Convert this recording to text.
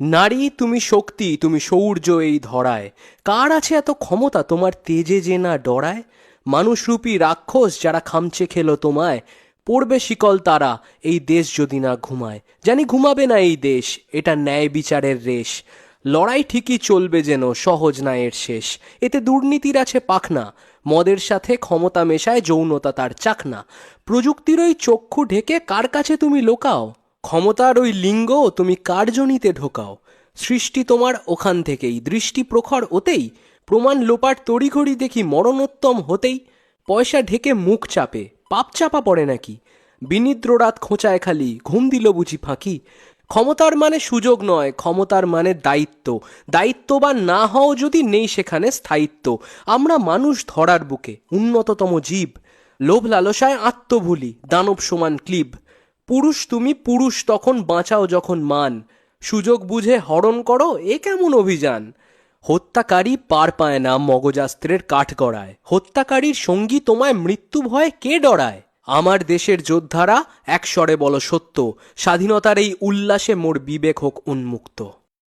নারী, তুমি শক্তি, তুমি সৌর্য এই ধরায়। কার আছে এত ক্ষমতা তোমার তেজে যে না ডরায়? মানুষরূপী রাক্ষস যারা খামচে খেলো তোমায়, পড়বে শিকল তারা, এই দেশ যদি না ঘুমায়। জানি ঘুমাবে না এই দেশ, এটা ন্যায় বিচারের রেশ। লড়াই ঠিকই চলবে যেন, সহজ না এর শেষ। এতে দুর্নীতির আছে পাখনা, মদের সাথে ক্ষমতা মেশায় যৌনতা তার চাকনা। প্রযুক্তির ওই চক্ষু ঢেকে কার কাছে তুমি লোকাও? ক্ষমতার ওই লিঙ্গ তুমি কার্যনীতে ঢোকাও? সৃষ্টি তোমার ওখান থেকেই, দৃষ্টি প্রখর ওতেই, প্রমাণ লোপার তড়িঘড়ি দেখি মরণোত্তম হতেই, পয়সা ঢেকে মুখ চাপে, পাপ চাপা পড়ে নাকি? বিনিদ্র রাত খোঁচায় খালি, ঘুম দিল বুঝি ফাঁকি। ক্ষমতার মানে সুযোগ নয়, ক্ষমতার মানে দায়িত্ব। দায়িত্ববান না হও যদি নেই সেখানে স্থায়িত্ব। আমরা মানুষ ধরার বুকে, উন্নততম জীব। লোভ লালসায় আত্মভুলি, দানব সমান ক্লিব। পুরুষ তুমি পুরুষ, তখন বাঁচাও যখন মান। সুযোগ বুঝে হরণ করো, এ কেমন অভিযান? হত্যাকারী পার পায় না মগজাস্ত্রের কাঠ গড়ায় হত্যাকারীর সঙ্গী তোমায় মৃত্যু ভয়ে কে ডরায়? আমার দেশের যোদ্ধারা একস্বরে বলো সত্য, স্বাধীনতার এই উল্লাসে মোর বিবেক হোক উন্মুক্ত।